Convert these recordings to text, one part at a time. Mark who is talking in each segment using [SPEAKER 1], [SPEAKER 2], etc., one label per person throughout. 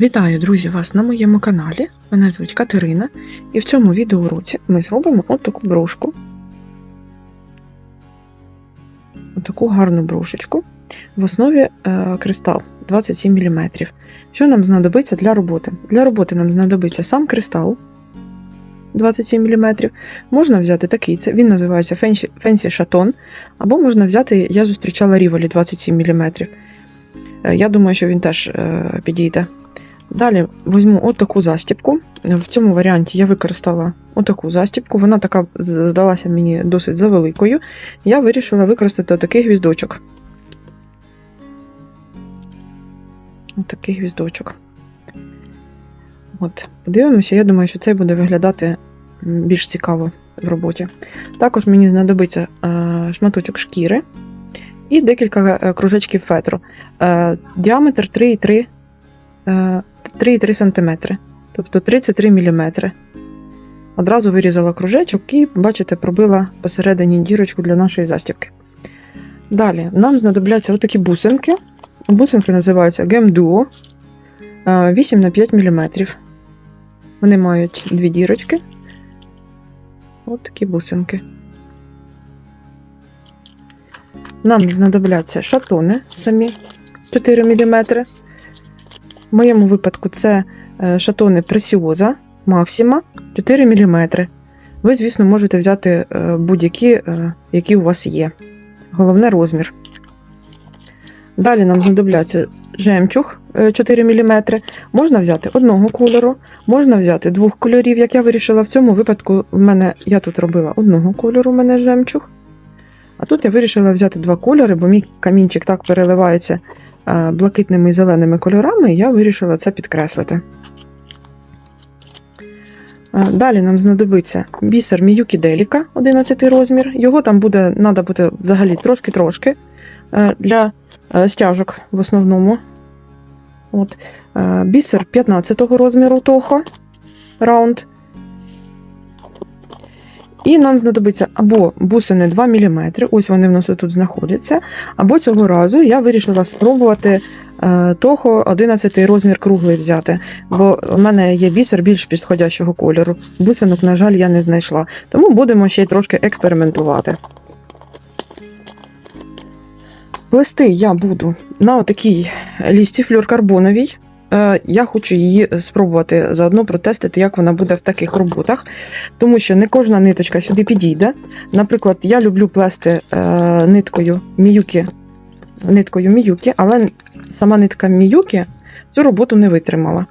[SPEAKER 1] Вітаю, друзі, вас на моєму каналі. Мене звуть Катерина, і в цьому відеоуроці ми зробимо от таку брошку. Отаку гарну брошечку. В основі е, кристал 27 мм. Що нам знадобиться для роботи? Для роботи нам знадобиться сам кристал 27 мм. Можна взяти такий, це він називається Fancy, Fancy Chaton, або можна взяти, я зустрічала Rivoli 27 мм. Е, Я думаю, що він теж е, підійде. Далі візьму отаку застібку. В цьому варіанті я використала отаку застібку. Вона така здалася мені досить завеликою. Я вирішила використати отакий гвіздочок. Отакий гвіздочок. От, подивимося, я думаю, що цей буде виглядати більш цікаво в роботі. Також мені знадобиться е, шматочок шкіри і декілька е, кружечків фетру. Е, діаметр 3,3 е, 3,3 см, тобто 33 мм. Одразу вирізала кружечок і, бачите, пробила посередині дірочку для нашої застібки. Далі нам знадобляться отакі бусинки. Бусинки називаються Gem Duo 8 на 5 мм. Вони мають дві дірочки. От такі бусинки. Нам знадобляться шатони самі 4 мм. В моєму випадку це е, шатони Пресіоза Максима 4 мм. Ви, звісно, можете взяти е, будь-які, е, які у вас є. Головне розмір. Далі нам знадобляться жемчуг е, 4 мм. Можна взяти одного кольору, можна взяти двох кольорів, як я вирішила. В цьому випадку в мене, я тут робила одного кольору, у мене жемчуг. А тут я вирішила взяти два кольори, бо мій камінчик так переливається е, блакитними і зеленими кольорами, і я вирішила це підкреслити. Е, Далі нам знадобиться бісер Міюкі Деліка 11 розмір. Його там буде, треба буде взагалі трошки-трошки е, для стяжок в основному. От. Бісер 15 розміру Тохо раунд. І нам знадобиться або бусини 2 мм, ось вони в нас тут знаходяться. Або цього разу я вирішила спробувати е, того 11 розмір круглий взяти, бо в мене є бісер більш підходящого кольору. Бусинок, на жаль, я не знайшла. Тому будемо ще й трошки експериментувати. Плести я буду на отакій лісті флюркарбоновій. Е, Я хочу її спробувати заодно протестити, як вона буде в таких роботах, тому що не кожна ниточка сюди підійде. Наприклад, я люблю плести е, ниткою міюки, ниткою міюки, але сама нитка міюки цю роботу не витримала.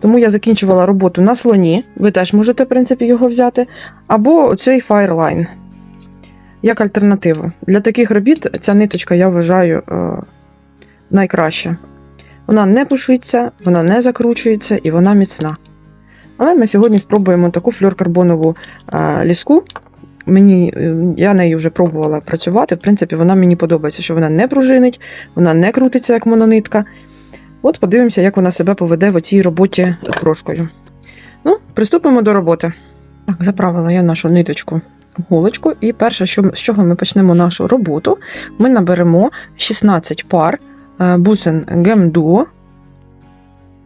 [SPEAKER 1] Тому я закінчувала роботу на слоні, ви теж можете, в принципі, його взяти, або цей Fireline. Як альтернативу. Для таких робіт ця ниточка, я вважаю, е, найкраща. Вона не пушиться, вона не закручується і вона міцна. Але ми сьогодні спробуємо таку флюркарбонову е, ліску. Мені, е, я нею вже пробувала працювати. В принципі, вона мені подобається, що вона не пружинить, вона не крутиться, як мононитка. От подивимося, як вона себе поведе в цій роботі з брошкою. Ну, приступимо до роботи. Так, заправила я нашу ниточку голочку, і перше, що, з чого ми почнемо нашу роботу, ми наберемо 16 пар бусин Gem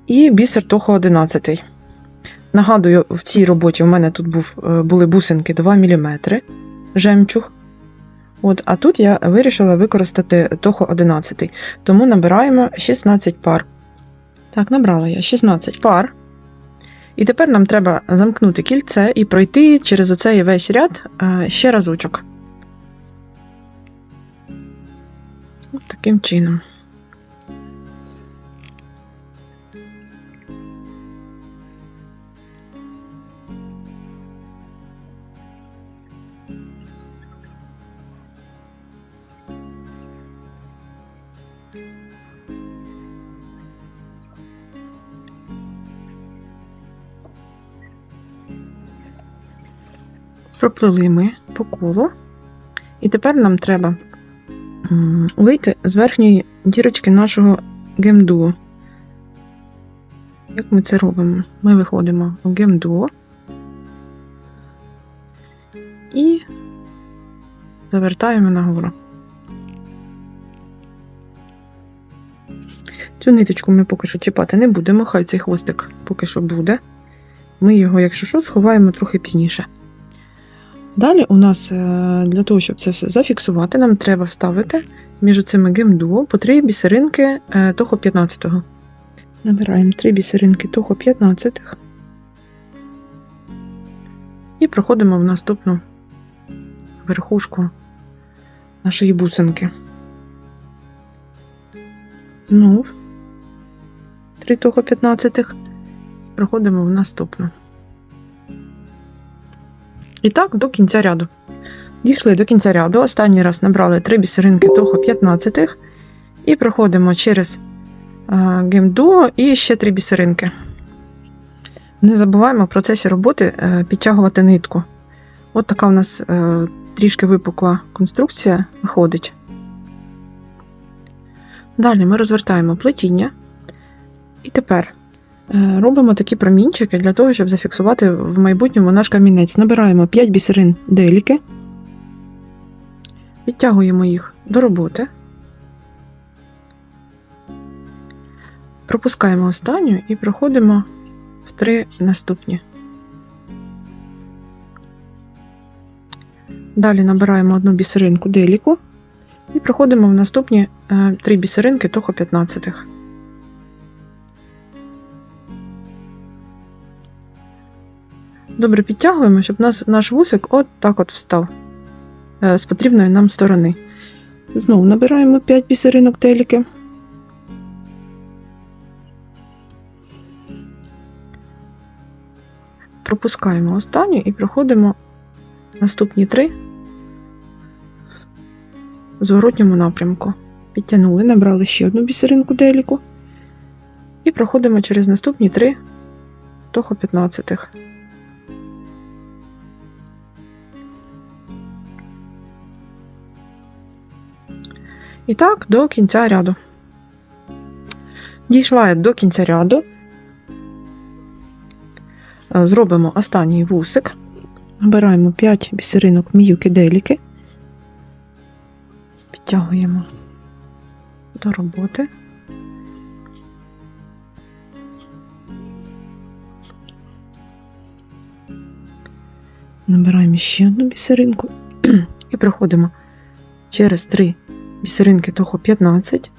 [SPEAKER 1] і бісер Toho 11. Нагадую, в цій роботі у мене тут був, е, були бусинки 2 мм жемчуг. От, а тут я вирішила використати Toho 11. Тому набираємо 16 пар. Так, набрала я 16 пар. І тепер нам треба замкнути кільце і пройти через оцей весь ряд е, ще разочок. От таким чином. Проплили ми по колу. І тепер нам треба вийти з верхньої дірочки нашого гемдуо. Як ми це робимо? Ми виходимо в гемдуо і завертаємо нагору. Цю ниточку ми поки що чіпати не будемо, хай цей хвостик поки що буде. Ми його, якщо що, сховаємо трохи пізніше. Далі у нас е, для того, щоб це все зафіксувати, нам треба вставити між цими гемдуо по три бісеринки е, того 15-го. Набираємо три бісеринки того 15 і проходимо в наступну верхушку нашої бусинки. Знов три того 15 проходимо в наступну. І так до кінця ряду. Дійшли до кінця ряду. Останній раз набрали три бісеринки того 15 і проходимо через е, гемдуо і ще три бісеринки. Не забуваємо в процесі роботи е, підтягувати нитку. От така у нас е, трішки випукла конструкція виходить. Далі ми розвертаємо плетіння. І тепер робимо такі промінчики для того, щоб зафіксувати в майбутньому наш камінець. Набираємо 5 бісерин деліки, підтягуємо їх до роботи. Пропускаємо останню і проходимо в три наступні. Далі набираємо одну бісеринку деліку і проходимо в наступні е, три бісеринки того 15. Добре підтягуємо, щоб нас, наш вусик от так от встав е, з потрібної нам сторони. Знову набираємо 5 бісеринок деліки. Пропускаємо останню і проходимо наступні три в зворотньому напрямку. Підтягнули, набрали ще одну бісеринку деліку і проходимо через наступні три того 15. І так до кінця ряду. Дійшла я до кінця ряду. Е, Зробимо останній вусик. Набираємо 5 бісеринок міюки деліки. Підтягуємо до роботи. Набираємо ще одну бісеринку і проходимо через 3 бісеринки того 15.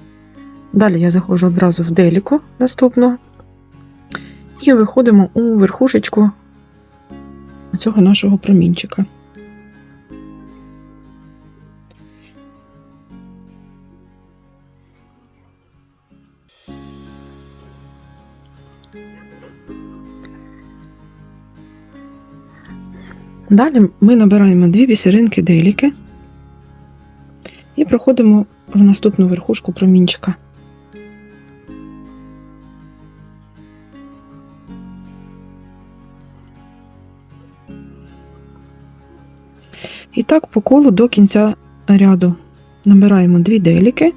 [SPEAKER 1] Далі я заходжу одразу в деліку наступного і виходимо у верхушечку цього нашого промінчика. Далі ми набираємо дві бісеринки деліки і проходимо в наступну верхушку промінчика. І так по колу до кінця ряду набираємо дві деліки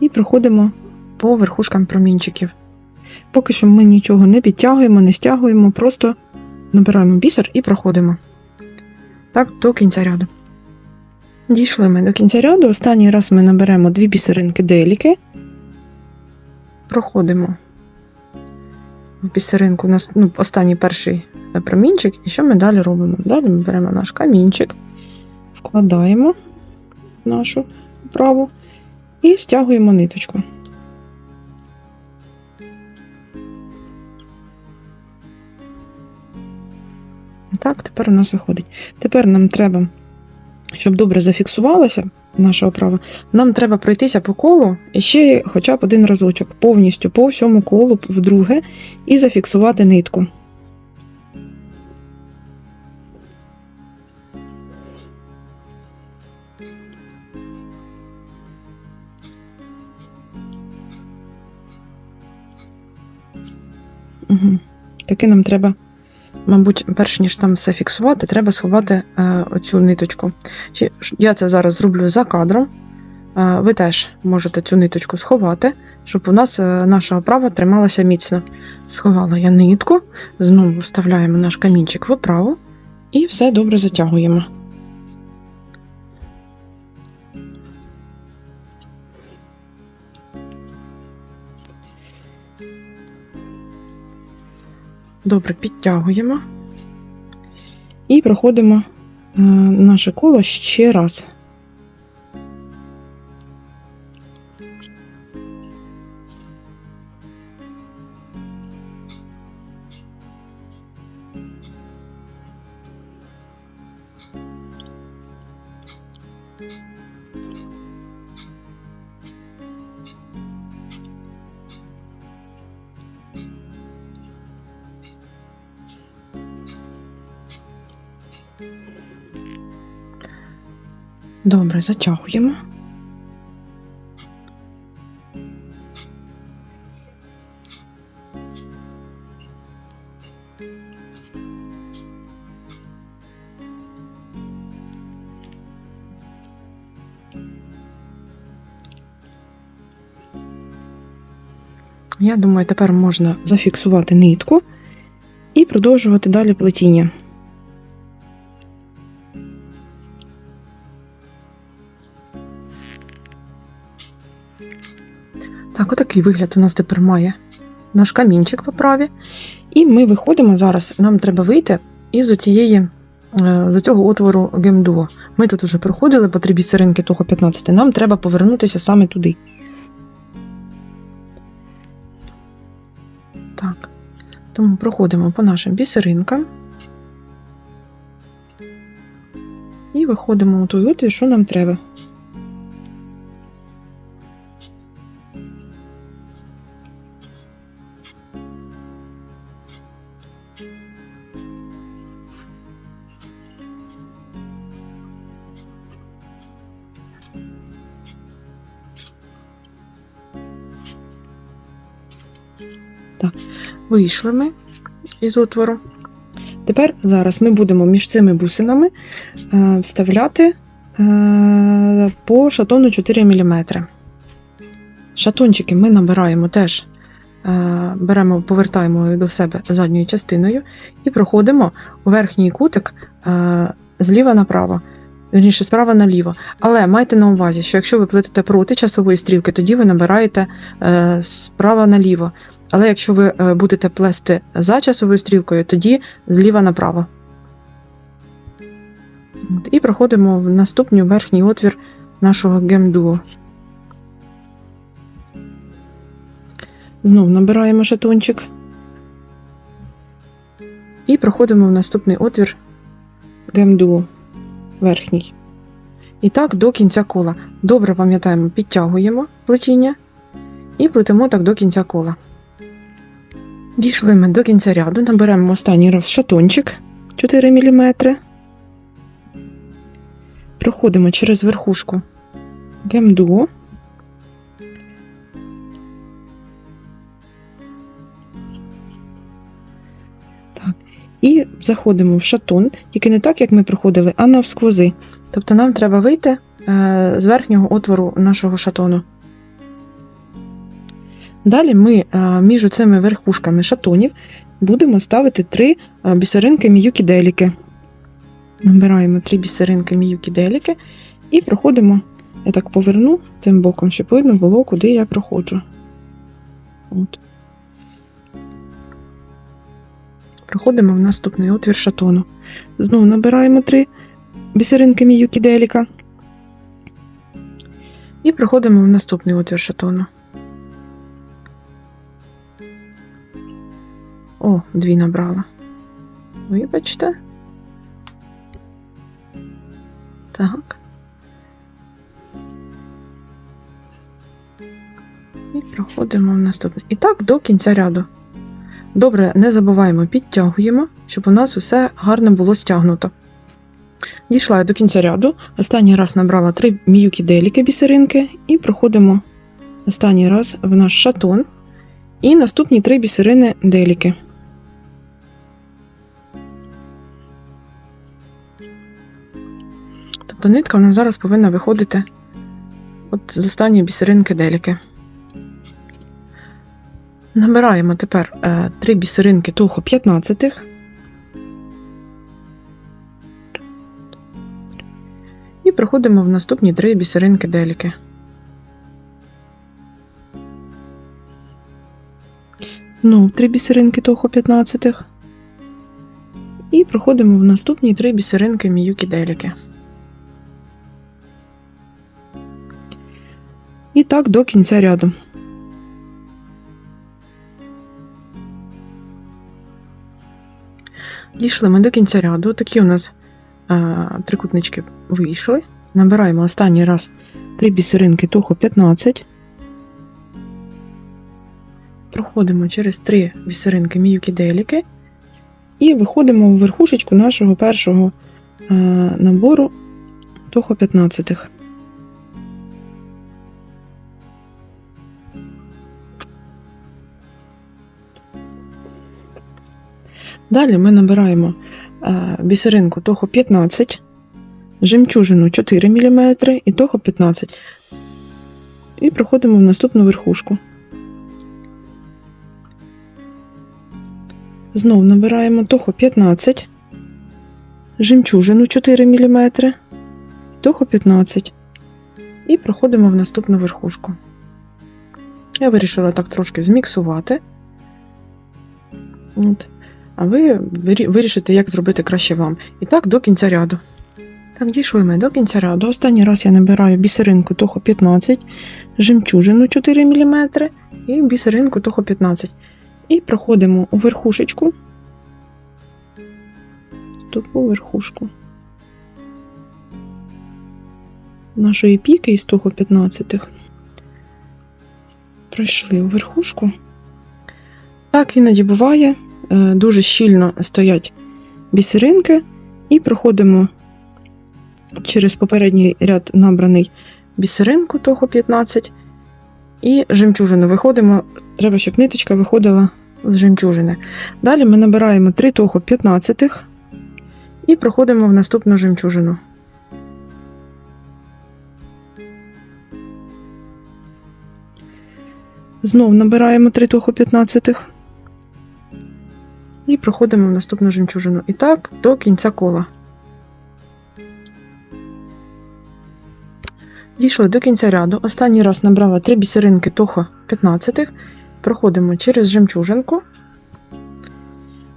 [SPEAKER 1] і проходимо по верхушкам промінчиків. Поки що ми нічого не підтягуємо, не стягуємо, просто набираємо бісер і проходимо. Так, до кінця ряду. Дійшли ми до кінця ряду. Останній раз ми наберемо дві бісеринки деліки, проходимо бісеринку, нас- ну, останній перший промінчик, і що ми далі робимо? Далі ми беремо наш камінчик, вкладаємо нашу вправу і стягуємо ниточку. Так, тепер у нас виходить. Тепер нам треба, щоб добре зафіксувалася наша оправа, нам треба пройтися по колу ще хоча б один разочок, повністю по всьому колу вдруге, і зафіксувати нитку. Угу. Таки нам треба, мабуть, перш ніж там все фіксувати, треба сховати е, оцю ниточку. Я це зараз зроблю за кадром. Е, ви теж можете цю ниточку сховати, щоб у нас е, наша оправа трималася міцно. Сховала я нитку, знову вставляємо наш камінчик в оправу і все добре затягуємо. Добре, підтягуємо і проходимо е, наше коло ще раз. Добре, затягуємо. Я думаю, тепер можна зафіксувати нитку і продовжувати далі плетіння. Так, отакий вигляд у нас тепер має наш камінчик по праві. І ми виходимо зараз, нам треба вийти із оцієї, з цього отвору гемдуо. Ми тут вже проходили по три бісеринки того 15, нам треба повернутися саме туди. Так. Тому проходимо по нашим бісеринкам. І виходимо у той отвір, що нам треба. Так, вийшли ми із отвору. Тепер зараз ми будемо між цими бусинами е, вставляти е, по шатону 4 мм. Шатончики ми набираємо теж, е, беремо, повертаємо до себе задньою частиною і проходимо у верхній кутик зліва направо. Вірніше, справа наліво. Але майте на увазі, що якщо ви плетете проти часової стрілки, тоді ви набираєте справа наліво. Але якщо ви е, будете плести за часовою стрілкою, тоді зліва направо. І проходимо в наступний верхній отвір нашого гемдуо. Знову набираємо шатончик. І проходимо в наступний отвір гемдуо верхній. І так до кінця кола. Добре пам'ятаємо, підтягуємо плетіння і плетемо так до кінця кола. Дійшли ми до кінця ряду, наберемо останній раз шатончик 4 мм. Проходимо через верхушку гемдуо. Так. І заходимо в шатон, тільки не так, як ми проходили, а навсквози. Тобто нам треба вийти е, з верхнього отвору нашого шатону. Далі ми е, між цими верхушками шатонів будемо ставити три е, бісеринки міюкі деліки. Набираємо три бісеринки міюкі деліки і проходимо, я так поверну цим боком, щоб видно було, куди я проходжу. От. Проходимо в наступний отвір шатону. Знову набираємо три бісеринки міюкі деліка. І проходимо в наступний отвір шатону. О, дві набрала. Вибачте. Так. І проходимо в наступний. І так до кінця ряду. Добре, не забуваємо, підтягуємо, щоб у нас усе гарно було стягнуто. Дійшла я до кінця ряду. Останній раз набрала три м'юкі деліки бісеринки і проходимо останній раз в наш шатон. І наступні три бісерини деліки. Тобто нитка в нас зараз повинна виходити от з останньої бісеринки деліки. Набираємо тепер е, три бісеринки того 15. І проходимо в наступні три бісеринки деліки. Знову три бісеринки того 15. І проходимо в наступні три бісеринки Міюкі Деліки. І так до кінця ряду. Дійшли ми до кінця ряду. Такі у нас е, трикутнички вийшли. Набираємо останній раз три бісеринки того 15. Проходимо через три бісеринки Міюкі Деліки і виходимо у верхушечку нашого першого е, набору того 15. Далі ми набираємо е, бісеринку того 15, жемчужину 4 мм і того 15. І проходимо в наступну верхушку. Знов набираємо того 15, жемчужину 4 мм, того 15. І проходимо в наступну верхушку. Я вирішила так трошки зміксувати. От. А ви вирішите, як зробити краще вам. І так до кінця ряду. Так, дійшли ми до кінця ряду. Останній раз я набираю бісеринку того 15, жемчужину 4 мм і бісеринку того 15. І проходимо у верхушечку. Тупу верхушку. Нашої піки із того 15. Пройшли у верхушку. Так іноді буває. Е, Дуже щільно стоять бісеринки, і проходимо через попередній ряд набраний бісеринку того 15 і жемчужину. Виходимо, треба, щоб ниточка виходила з жемчужини. Далі ми набираємо 3 того 15 і проходимо в наступну жемчужину. Знов набираємо 3 того 15 і проходимо в наступну жемчужину. І так до кінця кола. Дійшли до кінця ряду. Останній раз набрала 3 бісеринки того 15. Проходимо через жемчужинку.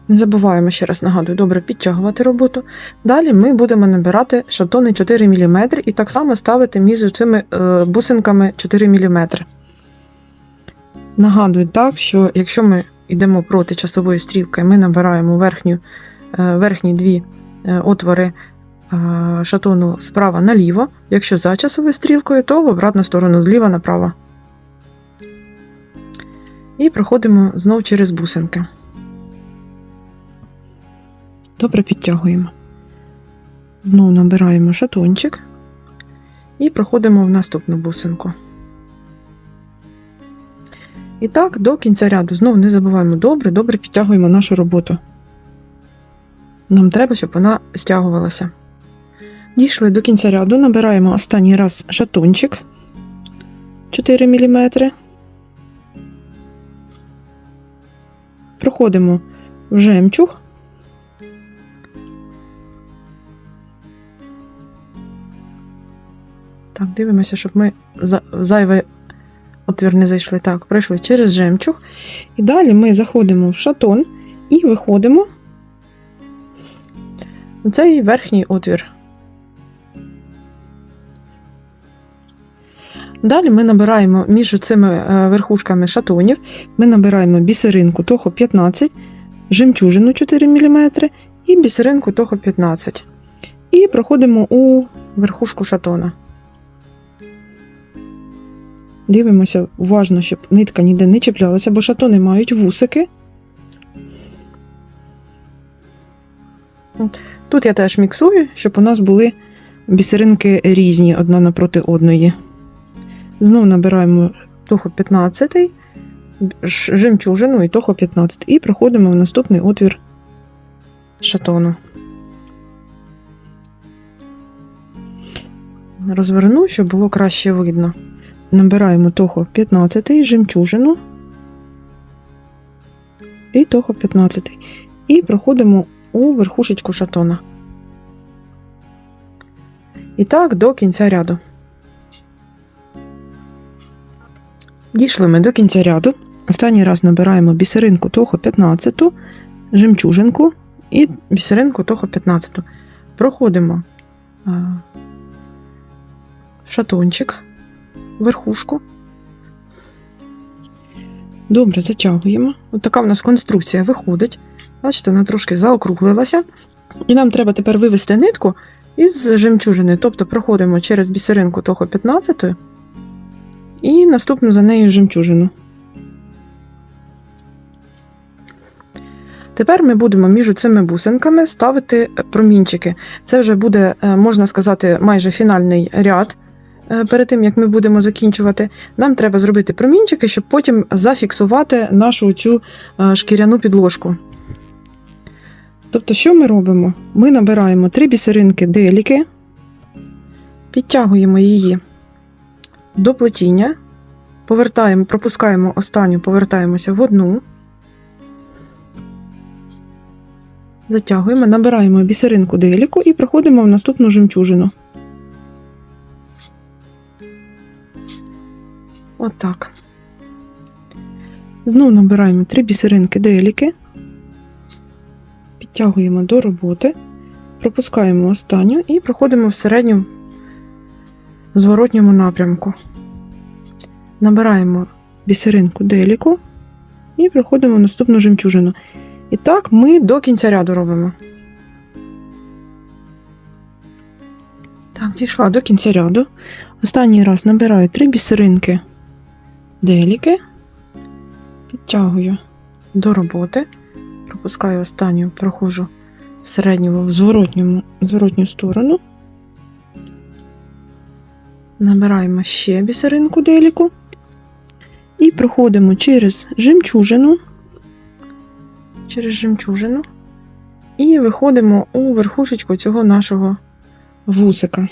[SPEAKER 1] Не забуваємо, ще раз нагадую, добре підтягувати роботу. Далі ми будемо набирати шатони 4 мм і так само ставити між цими е, бусинками 4 мм. Нагадую так, що якщо ми йдемо проти часової стрілки, ми набираємо верхню, е, верхні дві е, отвори е, шатону справа наліво. Якщо за часовою стрілкою, то в обратну сторону зліва направо. І проходимо знов через бусинки. Добре підтягуємо. Знову набираємо шатончик і проходимо в наступну бусинку. І так, до кінця ряду знову не забуваємо добре, добре підтягуємо нашу роботу. Нам треба, щоб вона стягувалася. Дійшли до кінця ряду, набираємо останній раз шатончик 4 мм. Проходимо в жемчуг. Так, дивимося, щоб ми за- отвір не зайшли. Так, пройшли через жемчуг. І далі ми заходимо в шатон і виходимо в цей верхній отвір. Далі ми набираємо між цими е, верхушками шатонів, ми набираємо бісеринку того 15, жемчужину 4 мм і бісеринку того 15. І проходимо у верхушку шатона. Дивимося уважно, щоб нитка ніде не чіплялася, бо шатони мають вусики. Тут я теж міксую, щоб у нас були бісеринки різні одна напроти одної. Знову набираємо того 15, ж- жемчужину і того 15. І проходимо в наступний отвір шатону. Розверну, щоб було краще видно. Набираємо того 15, жемчужину і того 15. І проходимо у верхушечку шатона. І так до кінця ряду. Дійшли ми до кінця ряду. Останній раз набираємо бісеринку Тохо 15, жемчужинку і бісеринку Тохо 15. Проходимо в шатончик, верхушку. Добре, затягуємо. От така в нас конструкція виходить. Бачите, вона трошки заокруглилася. І нам треба тепер вивести нитку із жемчужини. Тобто проходимо через бісеринку Тохо 15 і наступну за нею жемчужину. Тепер ми будемо між цими бусинками ставити промінчики. Це вже буде, е, можна сказати, майже фінальний ряд. Е, Перед тим як ми будемо закінчувати, нам треба зробити промінчики, щоб потім зафіксувати нашу цю е, шкіряну підложку. Тобто, що ми робимо? Ми набираємо три бісеринки деліки, підтягуємо її до плетіння, повертаємо, пропускаємо останню, повертаємося в одну. Затягуємо, набираємо бісеринку деліку і проходимо в наступну жемчужину. Отак. Знову набираємо три бісеринки деліки, підтягуємо до роботи, пропускаємо останню і проходимо в середньому зворотньому напрямку. Набираємо бісеринку деліку і проходимо в наступну жемчужину. І так ми до кінця ряду робимо. Так, дійшла до кінця ряду. Останній раз набираю три бісеринки деліки, підтягую до роботи, пропускаю останню, проходжу в середньому в зворотньому, зворотню сторону. Набираємо ще бісеринку деліку. І проходимо через жемчужину. Через жемчужину. І виходимо у верхушечку цього нашого вусика.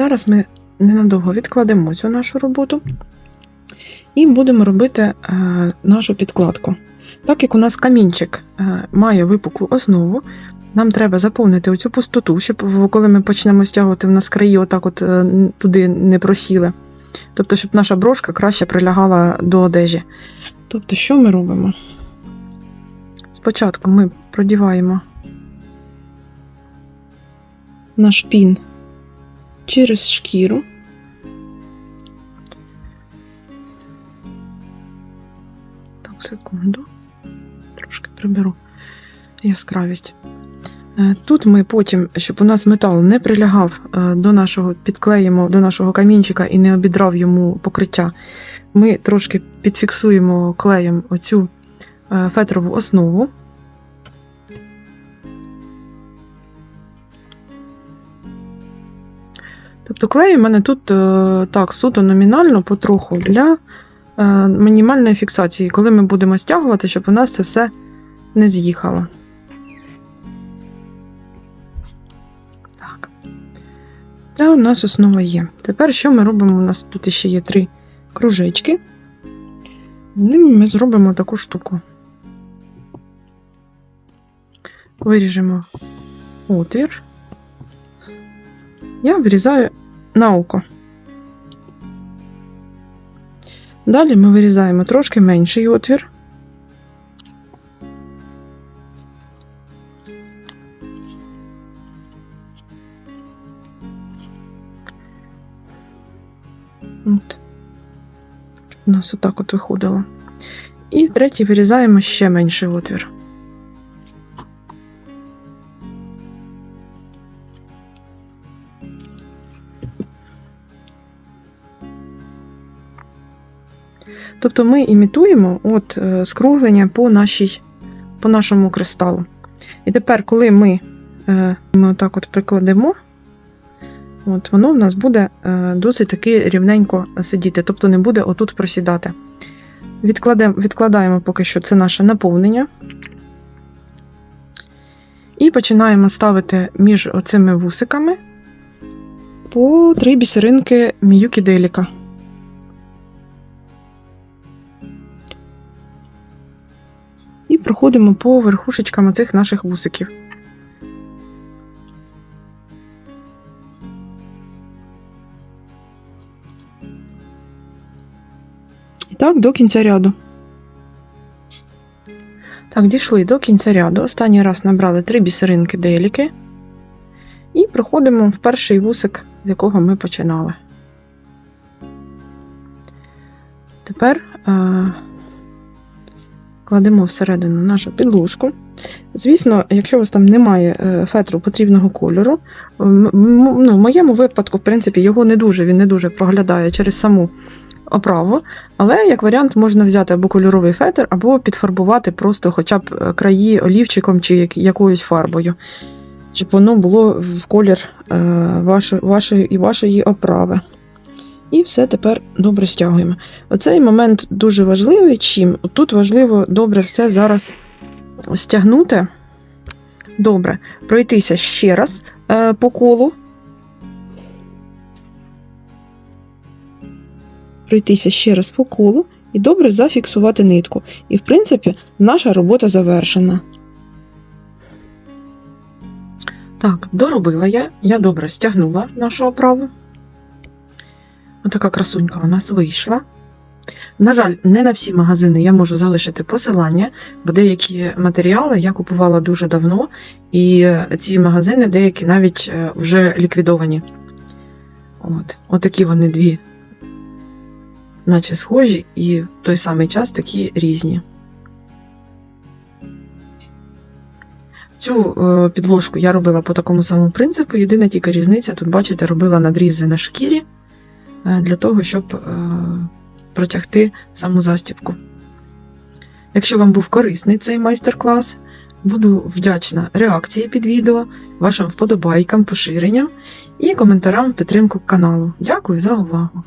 [SPEAKER 1] Зараз ми ненадовго відкладемо цю нашу роботу. І будемо робити е, нашу підкладку. Так як у нас камінчик е, має випуклу основу, нам треба заповнити оцю пустоту, щоб коли ми почнемо стягувати в нас краї, отак от е, туди не просіли. Тобто, щоб наша брошка краще прилягала до одежі. Тобто, що ми робимо? Спочатку ми продіваємо наш пін через шкіру. Так, секунду. Трошки приберу яскравість. Е, Тут ми потім, щоб у нас метал не прилягав е, до нашого, підклеїмо до нашого камінчика і не обідрав йому покриття, ми трошки підфіксуємо клеєм оцю е, фетрову основу. Тобто клей у мене тут е, так суто номінально потроху для е, мінімальної фіксації, коли ми будемо стягувати, щоб у нас це все не з'їхало. Так. Це у нас основа є. Тепер що ми робимо? У нас тут ще є три кружечки. З ними ми зробимо таку штуку. Виріжемо отвір. Я вирізаю на око. Далі ми вирізаємо трошки менший отвір. От. У нас отак от виходило. І третій вирізаємо ще менший отвір. Тобто ми імітуємо от, е, скруглення по, нашій, по нашому кристалу. І тепер, коли ми, е, ми отак от прикладемо, от, воно в нас буде е, досить таки рівненько сидіти, тобто не буде отут просідати. Відкладемо, відкладаємо поки що це наше наповнення. І починаємо ставити між оцими вусиками по три бісеринки Міюкі Деліка. Проходимо по верхушечкам оцих наших вусиків. І так, до кінця ряду. Так, дійшли до кінця ряду. Останній раз набрали три бісеринки деліки. І проходимо в перший вусик, з якого ми починали. Тепер е- кладемо всередину нашу підложку. Звісно, якщо у вас там немає е, фетру потрібного кольору, ну, в моєму випадку, в принципі, його не дуже, він не дуже проглядає через саму оправу. Але як варіант можна взяти або кольоровий фетр, або підфарбувати просто хоча б е, краї олівчиком чи якоюсь фарбою, щоб воно було в колір е, вашої, вашої вашої оправи. І все тепер добре стягуємо. Оцей момент дуже важливий. Чим? Тут важливо добре все зараз стягнути. Добре, пройтися ще раз е, по колу. пройтися ще раз по колу і добре зафіксувати нитку. І, в принципі, наша робота завершена. Так, доробила я. Я добре стягнула нашу оправу. Отака красунька у нас вийшла. На жаль, не на всі магазини я можу залишити посилання, бо деякі матеріали я купувала дуже давно, і ці магазини деякі навіть е, вже ліквідовані. От. Отакі вони дві наче схожі, і в той самий час такі різні. Цю е, підложку я робила по такому самому принципу. Єдина тільки різниця, тут, бачите, робила надрізи на шкірі для того, щоб е, протягти саму застібку. Якщо вам був корисний цей майстер-клас, буду вдячна реакції під відео, вашим вподобайкам, поширенням і коментарам в підтримку каналу. Дякую за увагу!